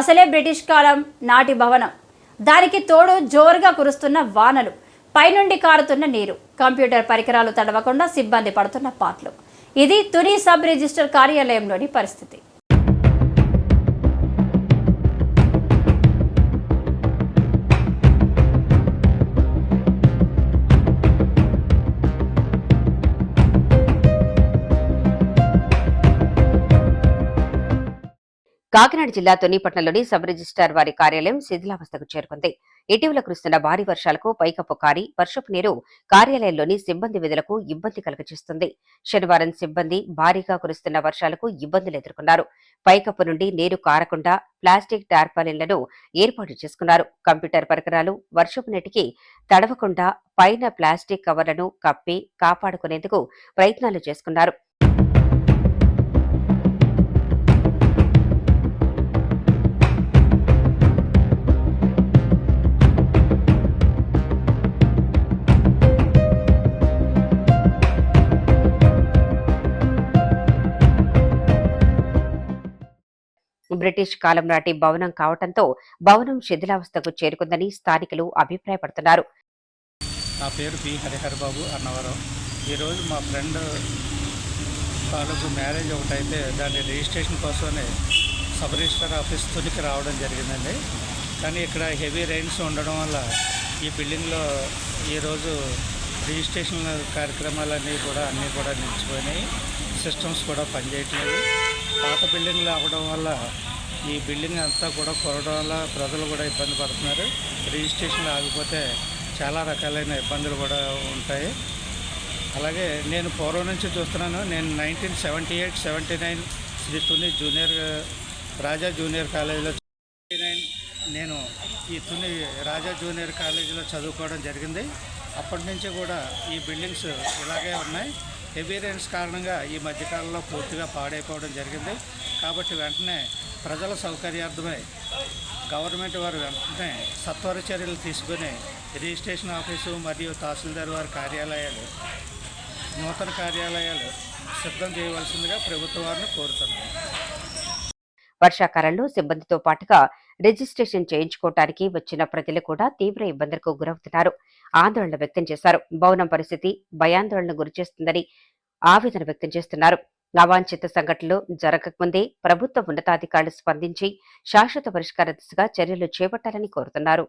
అసలే బ్రిటిష్ కాలం నాటి భవనం. దానికి తోడు జోరుగా కురుస్తున్న వానలు పైనుండి కారుతున్న నీరు కంప్యూటర్ పరికరాలు తడవకుండా సిబ్బంది పడుతున్న పాటలు. ఇది తుని సబ్ రిజిస్టర్ కార్యాలయంలోని పరిస్థితి. కాకినాడ జిల్లా తొన్నిపట్నంలోని సబ్ రిజిస్టార్ వారి కార్యాలయం శిథిలావస్థకు చేరుకుంది. ఇటీవల కురుస్తున్న భారీ వర్షాలకు పైకప్పు కారి వర్షపు నీరు కార్యాలయంలోని సిబ్బంది విధులకు ఇబ్బంది కలుగజేస్తుంది. శనివారం సిబ్బంది భారీగా కురుస్తున్న వర్షాలకు ఇబ్బందులు ఎదుర్కొన్నారు. పైకప్పు నుండి నీరు కారకుండా ప్లాస్టిక్ టార్పాలిన్లను ఏర్పాటు చేసుకున్నారు. కంప్యూటర్ పరికరాలు వర్షపు నీటికి తడవకుండా పైన ప్లాస్టిక్ కవర్లను కప్పి కాపాడుకునేందుకు ప్రయత్నాలు చేసుకున్నారు. బ్రిటిష్ కాలం నాటి భవనం కావటంతో భవనం శిథిలావస్థకు చేరుకుందని స్థానికులు అభిప్రాయపడుతున్నారు. నా పేరు పి. హరిహర్ బాబు అన్నవరం. ఈరోజు మా ఫ్రెండ్ తాలూకు మ్యారేజ్ ఒకటైతే దాని రిజిస్ట్రేషన్ కోసమే సబ్ రిజిస్టర్ ఆఫీస్ తునికి రావడం జరిగిందండి. కానీ ఇక్కడ హెవీ రైన్స్ ఉండడం వల్ల ఈ బిల్డింగ్లో ఈరోజు రిజిస్ట్రేషన్ కార్యక్రమాలన్నీ కూడా అన్నీ కూడా నిలిచిపోయినాయి. సిస్టమ్స్ కూడా పనిచేయట్లేదు. పాత బిల్డింగ్లు అవ్వడం వల్ల ఈ బిల్డింగ్ అంతా కూడా కొరవడం వల్ల ప్రజలు కూడా ఇబ్బంది పడుతున్నారు. రిజిస్ట్రేషన్ ఆగిపోతే చాలా రకాలైన ఇబ్బందులు కూడా ఉంటాయి. అలాగే నేను పూర్వం నుంచి చూస్తున్నాను. నేను nineteen seventy eight seventy nine Sri Tuni junior Raja junior కాలేజీలో నైన్ నేను ఈ తుని రాజా జూనియర్ కాలేజీలో చదువుకోవడం జరిగింది. అప్పటి నుంచి కూడా ఈ బిల్డింగ్స్ ఇలాగే ఉన్నాయి. హెవీ రైన్స్ కారణంగా ఈ మధ్యకాలంలో పూర్తిగా పాడైపోవడం జరిగింది. కాబట్టి వెంటనే ప్రజల సౌకర్యార్థమై గవర్నమెంట్ వారు వెంటనే సత్వర చర్యలు తీసుకుని రిజిస్ట్రేషన్ ఆఫీసు మరియు తహసీల్దార్ వారి కార్యాలయాలు నూతన కార్యాలయాలు సిద్ధం చేయవలసిందిగా ప్రభుత్వ వారిని కోరుతున్నాను వర్షాకాలంలో సిబ్బందితో పాటుగా రిజిస్ట్రేషన్ చేయించుకోవటానికి వచ్చిన ప్రజలు కూడా తీవ్ర ఇబ్బందులకు గురవుతున్నారు. ఆందోళన వ్యక్తం చేశారు. భవనం పరిస్థితి భయాందోళన గురిచేస్తుందని ఆవేదన వ్యక్తం చేస్తున్నారు. అవాంఛిత సంఘటనలు జరగకముందే ప్రభుత్వ ఉన్నతాధికారులు స్పందించి శాశ్వత పరిష్కార దిశగా చర్యలు చేపట్టాలని కోరుతున్నారు.